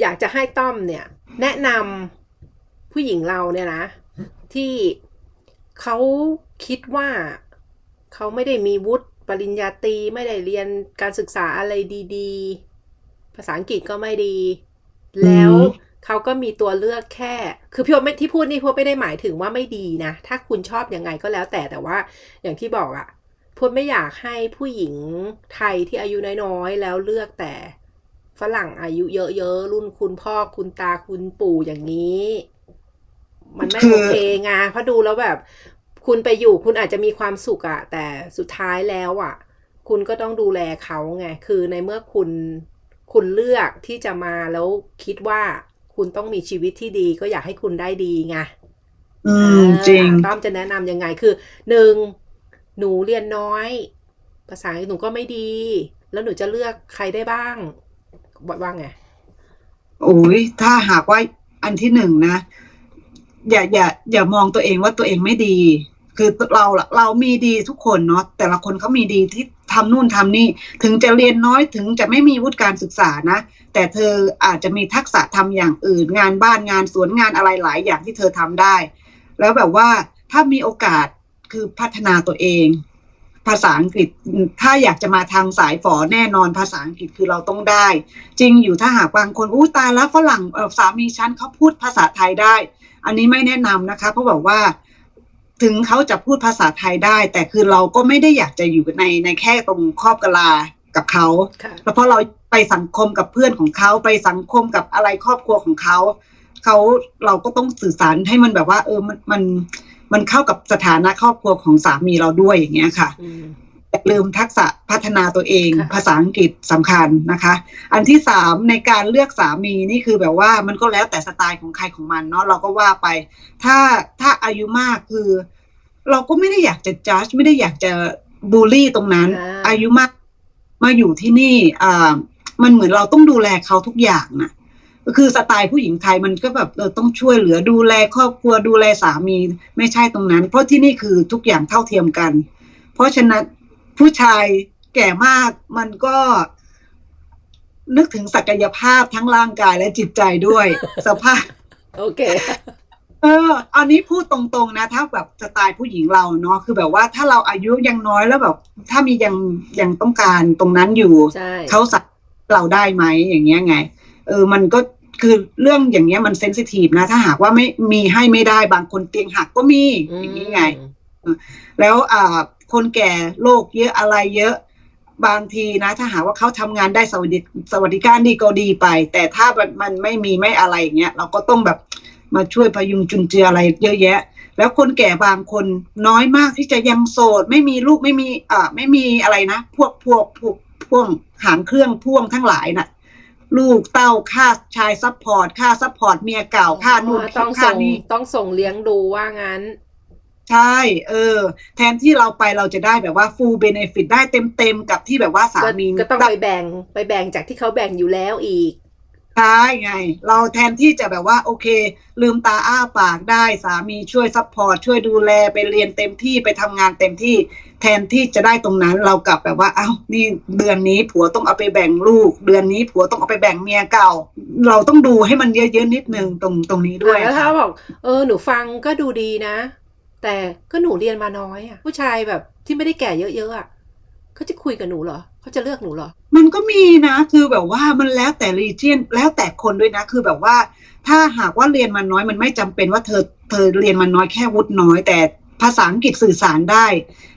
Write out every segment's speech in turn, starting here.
อยากจะให้ต้อมเนี่ย แนะนำผู้หญิงเราเนี่ยนะ ที่เขาคิดว่าเขาไม่ได้มีวุฒิปริญญาตรีไม่ได้เรียนการศึกษาอะไรดี ๆ ภาษาอังกฤษก็ไม่ดี แล้วเขาก็มีตัวเลือกแค่ คือพี่โอไม่ที่พูดนี่พี่โอไม่ได้หมายถึงว่าไม่ดีนะ ถ้าคุณชอบยังไงก็แล้วแต่แต่ว่า อย่างที่บอกอะพูดไม่อยากให้ผู้หญิงไทยที่อายุน้อยๆ แล้วเลือกแต่ ฝรั่งอายุเยอะๆรุ่นคุณพ่อคุณตาคุณปู่อย่างนี้ มันไม่คือโอเคไงเพราะดูแล้วแบบ คุณไปอยู่คุณอาจจะมีความสุขอะแต่สุดท้ายแล้วอะคุณก็ต้องดูแลเขาไง คือในเมื่อคุณคุณเลือกที่จะมาแล้วคิดว่าคุณต้องมีชีวิตที่ดีก็อยากให้คุณได้ดีไงอืมจริงต้อมจะแนะนำยังไงคือหนึ่งหนูเรียนน้อย ภาษาอังกฤษหนูก็ไม่ดี แล้วหนูจะเลือกใครได้บ้าง ว่าไงโอ้ยถ้าหากว่าอันที่หนึ่งนะ อย่าอย่าอย่ามองตัวเองว่าตัวเองไม่ดี คือเราเรามีดีทุกคนเนาะแต่ละคนเขามีดีที่ทำนู่นทำนี่ ถึงจะเรียนน้อยถึงจะไม่มีวุฒิการศึกษานะ แต่เธออาจจะมีทักษะทำอย่างอื่น งานบ้านงานสวนงานอะไรหลายอย่างที่เธอทำได้ แล้วแบบว่าถ้ามีโอกาสคือพัฒนาตัวเอง ภาษาอังกฤษ ถ้าอยากจะมาทางสายฝอแน่นอนภาษาอังกฤษคือเราต้องได้ จริงอยู่ถ้าหากบางคนอู้ตายแล้วฝรั่งเอ่อสามีฉันเขาพูดภาษาไทยได้ อันนี้ไม่แนะนำนะคะ เพราะแบบว่าถึงเขาจะพูดภาษาไทยได้ แต่คือเราก็ไม่ได้อยากจะอยู่ในในแค่ตรงครอบกะลากับเขาค่ะแล้วเพราะเราไปสังคมกับเพื่อนของเขาไปสังคมกับอะไรครอบครัวของเขาเขาเราก็ต้องสื่อสารให้มันแบบว่า เออมันมัน มันเข้ากับสถานะครอบครัวของสามีเราด้วยอย่างเงี้ยค่ะอืมอย่าลืมทักษะพัฒนาตัวเองค่ะภาษาอังกฤษสำคัญนะคะ อันที่สามในการเลือกสามีนี่คือแบบว่ามันก็แล้วแต่สไตล์ของใครของมันเนาะเราก็ว่าไป ถ้าถ้าอายุมากคือ เราก็ไม่ได้อยากจะจัดไม่ได้อยากจะบูลลี่ตรงนั้นอ่าอายุมากมาอยู่ที่นี่อ่ามันเหมือนเราต้องดูแลเขาทุกอย่างนะ ก็คือสไตล์ผู้หญิงไทยมันก็แบบเออต้องช่วยเหลือดูแลครอบครัวดูแลสามีไม่ใช่ตรงนั้น เพราะที่นี่คือทุกอย่างเท่าเทียมกัน เพราะฉะนั้นผู้ชายแก่มากมันก็ นึกถึงศักยภาพทั้งร่างกายและจิตใจด้วย สภาพ โอเค เออ อันนี้พูดตรงๆนะ ถ้าแบบสไตล์ผู้หญิงเราเนาะคือแบบว่าถ้าเราอายุยังน้อยแล้วแบบ ถ้ามียังยังต้องการตรงนั้นอยู่ใช่เขาสักเราได้ไหมอย่างเงี้ยไง เออมันก็คือเรื่องอย่างเงี้ยมันเซนซิทีฟนะ ถ้าหากว่าไม่มีให้ไม่ได้บางคนเตียงหักก็มีอืมอย่างนี้ไง แล้วอ่าคนแก่โรคเยอะอะไรเยอะบางทีนะ ถ้าหากว่าเขาทำงานได้สวัสดิสวัสดิการดีก็ดีไป แต่ถ้ามันมันไม่มีไม่อะไรอย่างเงี้ยเราก็ต้องแบบมาช่วยพยุงจุนเจืออะไรเยอะแยะ แล้วคนแก่บางคนน้อยมากที่จะยังโสด ไม่มีลูกไม่มีอ่าไม่มีอะไรนะ พวกพวกพวกพ่วงหางเครื่องพ่วงทั้งหลายน่ะ ลูกเต้าค่าชายซัพพอร์ตค่าซัพพอร์ตเมียเก่าค่านู่นต้องค่าส่งนี่ต้องส่งเลี้ยงดูว่างั้น ใช่ เออ แทนที่เราไปเราจะได้แบบว่า full benefit ได้เต็มๆกับที่แบบว่าสาก็มีก็ต้องไปแบ่งไปแบ่งจากที่เขาแบ่งอยู่แล้วอีก ใช่ไง เราแทนที่จะแบบว่าโอเค ลืมตาอ้าปากได้สามีช่วยซัพพอร์ตช่วยดูแลไปเรียนเต็มที่ไปทำงานเต็มที่ แทนที่จะได้ตรงนั้นเรากลับแบบว่าเอ้านี่เดือนนี้ผัวต้องเอาไปแบ่งลูก เดือนนี้ผัวต้องเอาไปแบ่งเมียเก่า เราต้องดูให้มันเยอะๆนิดนึงตรงตรงนี้ด้วยแล้วถ้าบอกเออหนูฟังก็ดูดีนะ แต่ก็หนูเรียนมาน้อยอะผู้ชายแบบที่ไม่ได้แก่เยอะๆอะ เขาจะคุยกับหนูเหรอเขาจะเลือกหนูเหรอ มันก็มีนะคือแบบว่ามันแล้วแต่รีเจียนแล้วแต่คนด้วยนะ คือแบบว่า ถ้าหากว่าเรียนมาน้อยมันไม่จำเป็นว่าเธอเธอเรียนมาน้อยแค่วุฒิน้อย แต่ภาษาอังกฤษสื่อสารได้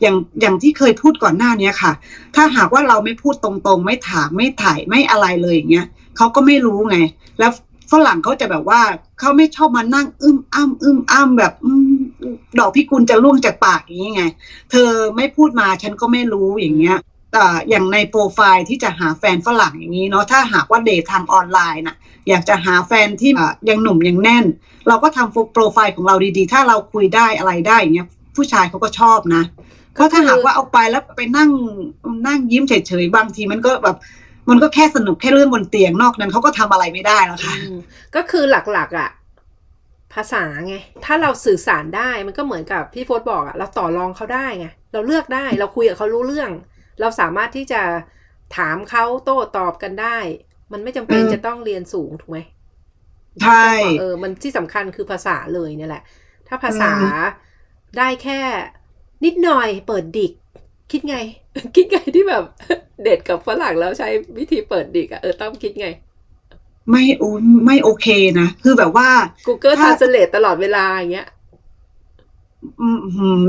อย่างอย่างที่เคยพูดก่อนหน้าเนี้ยค่ะ ถ้าหากว่าเราไม่พูดตรงๆ ไม่ถามไม่ถ่ายไม่อะไรเลยอย่างเงี้ยเขาก็ไม่รู้ไง แล้วฝรั่งเขาจะแบบว่าเขาไม่ชอบมานั่งอึ้มอ้ำอึ้มอ้ำแบบอืม ดอกพิกุลจะล่วงจากปากอย่างงี้ไง เธอไม่พูดมาฉันก็ไม่รู้อย่างเงี้ยอ่าอย่างในโปรไฟล์ที่จะหาแฟนฝรั่งอย่างนี้เนาะถ้าหากว่าเดททางออนไลน์น่ะ อยากจะหาแฟนที่อะยังหนุ่มยังแน่น เราก็ทำโปรไฟล์ของเราดีๆ ถ้าเราคุยได้อะไรได้อย่างเงี้ย ผู้ชายเขาก็ชอบนะเพราะถ้าหากว่าเอาไปแล้วไปนั่งนั่งยิ้มเฉยๆบางทีมันก็แบบมันก็แค่สนุกแค่เรื่องบนเตียงนอกนั้นเขาก็ทำอะไรไม่ได้แล้วค่ะอืมก็คือหลักๆอะ ภาษาไง ถ้าเราสื่อสารได้มันก็เหมือนกับพี่โฟสบอกอะเราต่อรองเขาได้ไง เราเลือกได้ เราคุยกับเขารู้เรื่อง เราสามารถที่จะถามเขาโต้ตอบกันได้ มันไม่จำเป็นเออจะต้องเรียนสูงถูกไหมใช่ เออ มันที่สำคัญคือภาษาเลยเนี่ยแหละ ถ้าภาษาอืได้แค่นิดหน่อยเปิดดิก คิดไง คิดไงที่แบบ เด็ดกับฝรั่งแล้วใช้วิธีเปิดดิกอะเออต้องคิดไง ไม่โอไม่โอเคนะ คือแบบว่า Google ถ้า Translate ตลอดเวลาอย่างเงี้ยอืมหืม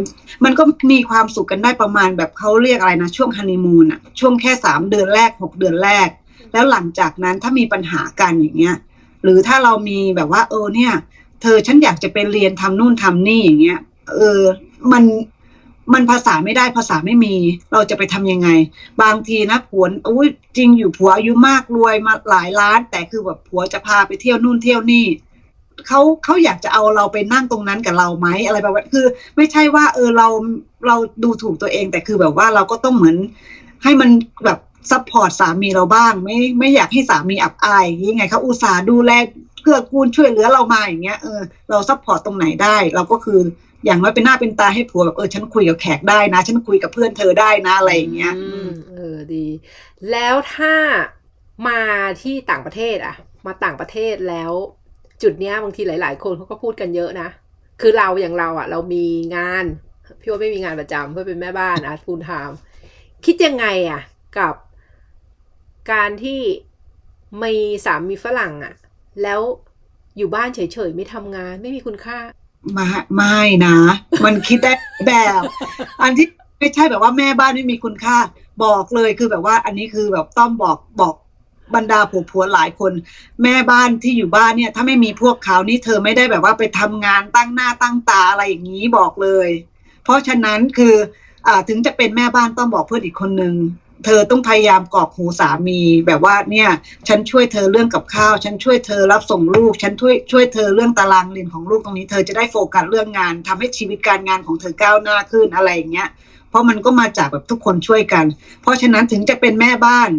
มันก็มีความสุขกันได้ประมาณแบบเขาเรียกอะไรนะ ช่วงฮันนีมูนอะช่วงแค่สามเดือนแรกหกเดือนแรก แล้วหลังจากนั้นถ้ามีปัญหากันอย่างเงี้ย หรือถ้าเรามีแบบว่า เออเนี่ย เธอฉันอยากจะไปเรียนทำนู่นทำนี่อย่างเงี้ย เออ มัน มันภาษาไม่ได้ภาษาไม่มี เราจะไปทำยังไง บางทีนะผัวอุ้ยจริงอยู่ผัวอายุมากรวยมาหลายล้าน แต่คือแบบผัวจะพาไปเที่ยวนู่นเที่ยวนี่เขาเขาอยากจะเอาเราไปนั่งตรงนั้นกับเราไหมอะไรแบบว่าคือ ไม่ใช่ว่า เออเราเราดูถูกตัวเอง แต่คือแบบว่าเราก็ต้องเหมือน ให้มันแบบซัพพอร์ตสามีเราบ้าง ไม่ไม่อยากให้สามีอับอายย่างไงเขาอุตส่าห์ดูแลเกื้อกูลช่วยเหลือเรามาอย่างเงี้ยเออเราซัพพอร์ตตรงไหนได้ เราก็คือ อย่างน้อยเป็นหน้าเป็นตาให้ผัวแบบเออฉันคุยกับแขกได้นะ ฉันคุยกับเพื่อนเธอได้นะอะไรอย่างเงี้ยอืมเออดี แล้วถ้ามาที่ต่างประเทศอะมาต่างประเทศแล้ว จุดเนี้ยบางทีหลาย ๆ คนเขาก็พูดกันเยอะนะคือเราอย่างเราอะเรามีงานพี่ว่าไม่มีงานประจำเพื่อเป็นแม่บ้านอาร์ตฟูลไทม์คิดยังไงอะกับการที่มีสามีฝรั่งอะแล้วอยู่บ้านเฉย ๆ ไม่ทำงานไม่มีคุณค่า ไม่ไม่นะ มันคิดได้แบบ อันที่ไม่ใช่แบบว่าแม่บ้านไม่มีคุณค่า บอกเลยคือแบบว่าอันนี้คือแบบต้องบอกบอกบรรดาผัวผัวหลายคน แม่บ้านที่อยู่บ้านเนี่ย ถ้าไม่มีพวกเขานี่เธอไม่ได้แบบว่าไปทำงานตั้งหน้าตั้งตาอะไรอย่างนี้บอกเลย เพราะฉะนั้นคืออ่าถึงจะเป็นแม่บ้านต้องบอกเพื่อนอีกคนนึง เธอต้องพยายามกรอกหูสามีแบบว่าเนี่ย ฉันช่วยเธอเรื่องกับข้าว ฉันช่วยเธอรับส่งลูก ฉันช่วยช่วยเธอเรื่องตารางเรียนของลูกตรงนี้ เธอจะได้โฟกัสเรื่องงานทำให้ชีวิตการงานของเธอก้าวหน้าขึ้นอะไรอย่างเงี้ย เพราะมันก็มาจากแบบทุกคนช่วยกัน เพราะฉะนั้นถึงจะเป็นแม่บ้าน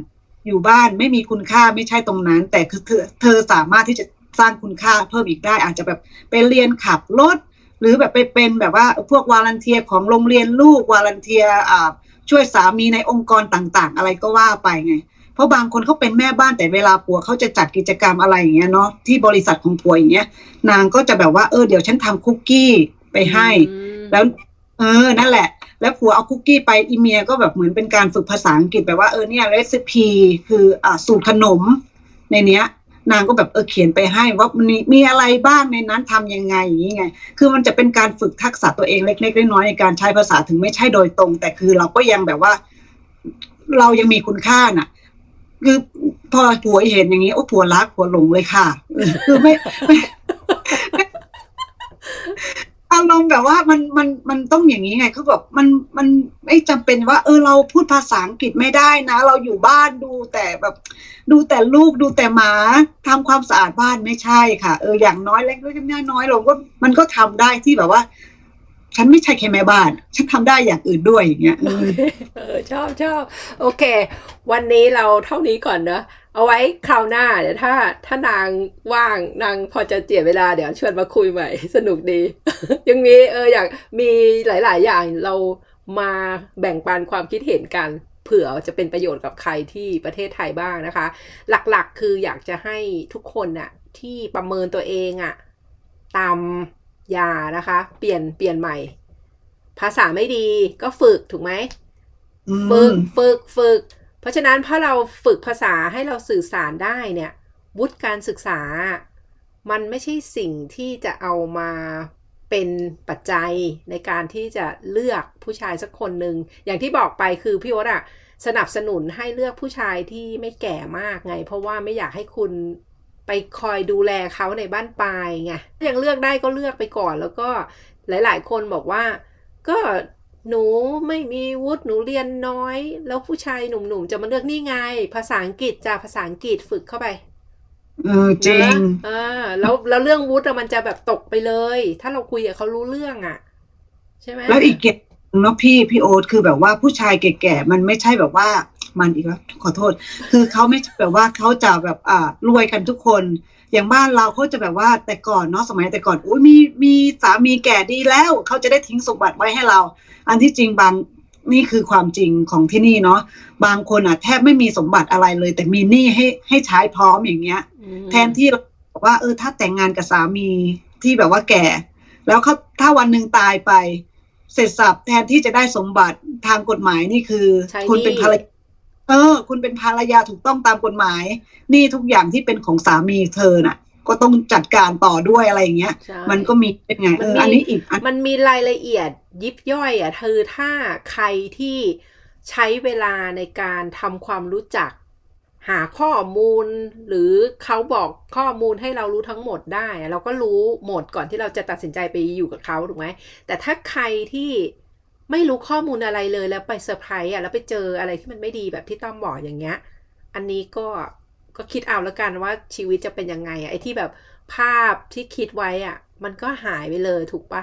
อยู่บ้านไม่มีคุณค่าไม่ใช่ตรงนั้น แต่คือเธอเธอสามารถที่จะสร้างคุณค่าเพิ่มอีกได้อาจจะแบบไปเรียนขับรถหรือแบบไปเป็นแบบว่าพวกวาลันเทียของโรงเรียนลูกวาลันเทียอ่า ช่วยสามีในองค์กรต่างๆ อะไรก็ว่าไปไง เพราะบางคนเขาเป็นแม่บ้านแต่เวลาผัวเขาจะจัดกิจกรรมอะไรอย่างเงี้ยเนาะที่บริษัทของผัวอย่างเงี้ย นางก็จะแบบว่าเออเดี๋ยวฉันทำคุกกี้ไปให้ แล้ว เออนั่นแหละ แล้วผัวเอาคุกกี้ไปอีเมียก็แบบเหมือนเป็นการฝึกภาษาอังกฤษแบบว่าเออเนี่ยเรซิปีคืออ่าสูตรขนมในเนี้ย นางก็แบบเออเขียนไปให้ว่ามันมีมีอะไรบ้างในนั้นทำยังไงอย่างนี้ไง คือมันจะเป็นการฝึกทักษะตัวเองเล็กๆน้อยๆในการใช้ภาษาถึงไม่ใช่โดยตรง แต่คือเราก็ยังแบบว่า เรายังมีคุณค่าน่ะ คือพอผัวเห็นอย่างนี้โอ้ผัวรักผัวหลงเลยค่ะ คือไม่ไม่ อารมณ์แบบว่ามันมันมันต้องอย่างนี้ไงคือแบบมันมันไม่จำเป็นว่า เออเราพูดภาษาอังกฤษไม่ได้นะ เราอยู่บ้านดูแต่แบบ ดูแต่ลูกดูแต่หมาทำความสะอาดบ้านไม่ใช่ค่ะ เอออย่างน้อยเล็กๆน้อยๆน้อยเราก็มันก็ทำได้ที่แบบว่า ฉันไม่ใช่แค่แม่บ้าน ฉันทำได้อย่างอื่นด้วยอย่างเงี้ยเออเออชอบชอบโอเค วันนี้เราเท่านี้ก่อนเนอะ เอาไว้คราวหน้าเดี๋ยวถ้าถ้านางว่างนางพอจะเจียดเวลาเดี๋ยวชวนมาคุยใหม่ สนุกดี ยังมีเอออยากมีหลาย ๆ อย่างเรามาแบ่งปันความคิดเห็นกัน เผื่อจะเป็นประโยชน์กับใครที่ประเทศไทยบ้างนะคะ หลักๆคืออยากจะให้ทุกคนน่ะ ที่ประเมินตัวเองอะ่ะตามยานะคะ เปลี่ยนเปลี่ยนใหม่ ภาษาไม่ดีก็ฝึกถูกไหมอืมฝึกฝึกฝึก เพราะฉะนั้นพอเราฝึกภาษาให้เราสื่อสารได้เนี่ยวุฒิการศึกษา มันไม่ใช่สิ่งที่จะเอามาเป็นปัจจัยในการที่จะเลือกผู้ชายสักคนหนึ่งอย่างที่บอกไปคือพี่โอ๊ตอะสนับสนุนให้เลือกผู้ชายที่ไม่แก่มากไง เพราะว่าไม่อยากให้คุณไปคอยดูแลเขาในบ้านปลายไงยังเลือกได้ก็เลือกไปก่อนแล้วก็หลาย ๆ คนบอกว่า ก็ หนูไม่มีวุฒิหนูเรียนน้อย แล้วผู้ชายหนุ่มๆจะมาเลือกนี่ไง ภาษาอังกฤษจ้ะภาษาอังกฤษฝึกเข้าไปเออจริงนะอ่าแล้วแล้วเรื่องวุฒิอะมันจะแบบตกไปเลย ถ้าเราคุยกับเขารู้เรื่องอะ ใช่ไหมแล้วอีกเกตเนาะพี่พี่โอ๊ตคือแบบว่าผู้ชายแก่ๆมันไม่ใช่แบบว่ามันอีกแล้วขอโทษ คือเขาไม่ใช่แบบว่าเขาจะแบบอ่ารวยกันทุกคน อย่างบ้านเราเขาจะแบบว่าแต่ก่อนเนาะสมัยแต่ก่อนอุ้ยมีมีสามีแก่ดีแล้วเขาจะได้ทิ้งสมบัติไว้ให้เรา อันที่จริงบางนี่คือความจริงของที่นี่เนาะบางคนอะแทบไม่มีสมบัติอะไรเลย แต่มีหนี้ให้ให้ใช้พร้อมอย่างเงี้ยอืมแทนที่เราบอกว่าเออถ้าแต่งงานกับสามีที่แบบว่าแก่ แล้วเขาถ้าวันหนึ่งตายไป เสร็จสับแทนที่จะได้สมบัติทางกฎหมายนี่คือใช้คุณหเป็นภรรยา เออ คุณเป็นภรรยาถูกต้องตามกฎหมาย นี่ทุกอย่างที่เป็นของสามีเธอน่ะ ก็ต้องจัดการต่อด้วยอะไรอย่างเงี้ย ใช่ มันก็มีเป็นไงมัเอนอมีอันนี้อีกอัน มันมีรายละเอียดยิบย่อยอะคือถ้าใครที่ใช้เวลาในการทำความรู้จัก หาข้อมูล หรือเขาบอกข้อมูลให้เรารู้ทั้งหมดได้อะเราก็รู้หมดก่อนที่เราจะตัดสินใจไปอยู่กับเขาถูกไหมแต่ถ้าใครที่ ไม่รู้ข้อมูลอะไรเลยแล้วไปเซอร์ไพรส์อะแล้วไปเจออะไรที่มันไม่ดีแบบที่ต้อมบอกอย่างเงี้ย อันนี้ก็ก็คิดเอาแล้วกันว่าชีวิตจะเป็นยังไงอะไอ้ที่แบบภาพที่คิดไว้อะ มันก็หายไปเลยถูกปะ